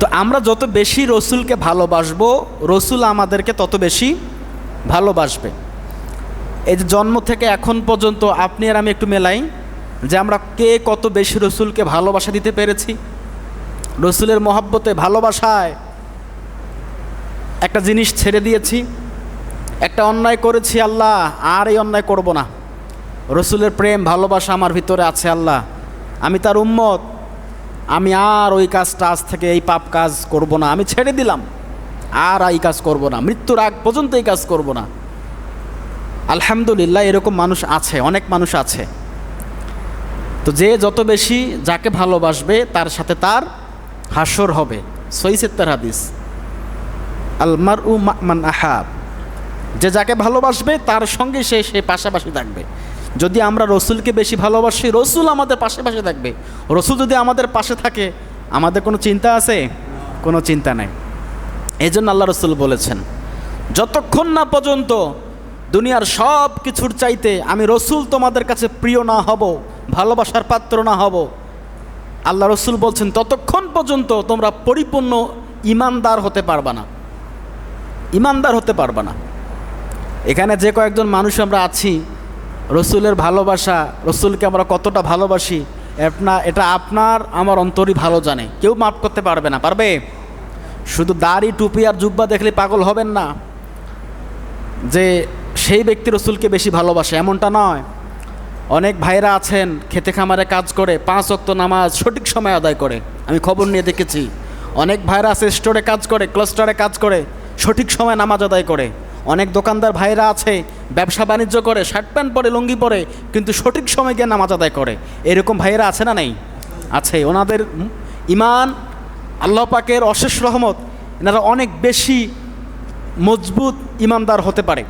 তো আমরা যত বেশি রসুলকে ভালোবাসবো, রসুল আমাদেরকে তত বেশি ভালোবাসবে। এই যে জন্ম থেকে এখন পর্যন্ত আপনি আর আমি একটু মেলাই যে আমরা কে কত বেশি রসুলকে ভালোবাসা দিতে পেরেছি। রসুলের মহাব্বতে, ভালোবাসায় একটা জিনিস ছেড়ে দিয়েছি। একটা অন্যায় করেছি আল্লাহ, আর এই অন্যায় করব না। রসুলের প্রেম, ভালোবাসা আমার ভিতরে আছে আল্লাহ। আমি তার উম্মত আমি আর ওই কাজটা আজ থেকে এই পাপ কাজ করব না, আমি ছেড়ে দিলাম। আর এই কাজ করব না, মৃত্যুর আগ পর্যন্ত এই কাজ করব না। আলহামদুলিল্লাহ, এরকম মানুষ আছে, অনেক মানুষ আছে। তো যে যত বেশি যাকে ভালোবাসবে, তার সাথে তার হাসর হবে। সৈসেত্তার হাদিস। আলমার উ মান আহাব। যে যাকে ভালোবাসবে, তার সঙ্গে সে সে পাশাপাশি থাকবে। যদি আমরা রসুলকে বেশি ভালোবাসি, রসুল আমাদের পাশে পাশে থাকবে। রসুল যদি আমাদের পাশে থাকে, আমাদের কোনো চিন্তা আছে? কোনো চিন্তা নাই। এই জন্য আল্লাহ রসুল বলেছেন, যতক্ষণ না পর্যন্ত দুনিয়ার সব কিছুর চাইতে আমি রসুল তোমাদের কাছে প্রিয় না হব, ভালোবাসার পাত্র না হব, আল্লাহ রসুল বলছেন, ততক্ষণ পর্যন্ত তোমরা পরিপূর্ণ ইমানদার হতে পারবা না। ইমানদার হতে পারবা না। এখানে যে কয়েকজন মানুষ আমরা আছি রসুলের ভালোবাসা, রসুলকে আমরা কতটা ভালোবাসি আপনা- এটা আপনার, আমার অন্তরই ভালো জানে। কেউ মাপ করতে পারবে না, পারবে? শুধু দাড়ি, টুপি আর জুব্বা দেখলে পাগল হবেন না। যে সেই ব্যক্তি রসুলকে বেশি ভালোবাসে, এমনটা নয়। অনেক ভাইরা আছেন, খেতে খামারে কাজ করে, পাঁচ অক্ত নামাজ সঠিক সময় আদায় করে। আমি খবর নিয়ে দেখেছি। অনেক ভাইরা আছে স্টোরে কাজ করে ক্লাস্টারে কাজ করে, সঠিক সময় নামাজ আদায় করে। অনেক দোকানদার ভাইরা আছে, ব্যবসা বাণিজ্য করে, শার্ট প্যান্ট পরে, লুঙ্গি পরে, কিন্তু সঠিক সময় গিয়ে নামাজ আদায় করে। এরকম ভাইয়েরা আছে না নেই? আছে। ওনাদের ইমান, আল্লাহ পাকের অশেষ রহমত, এনারা অনেক বেশি মজবুত ইমানদার হতে পারে।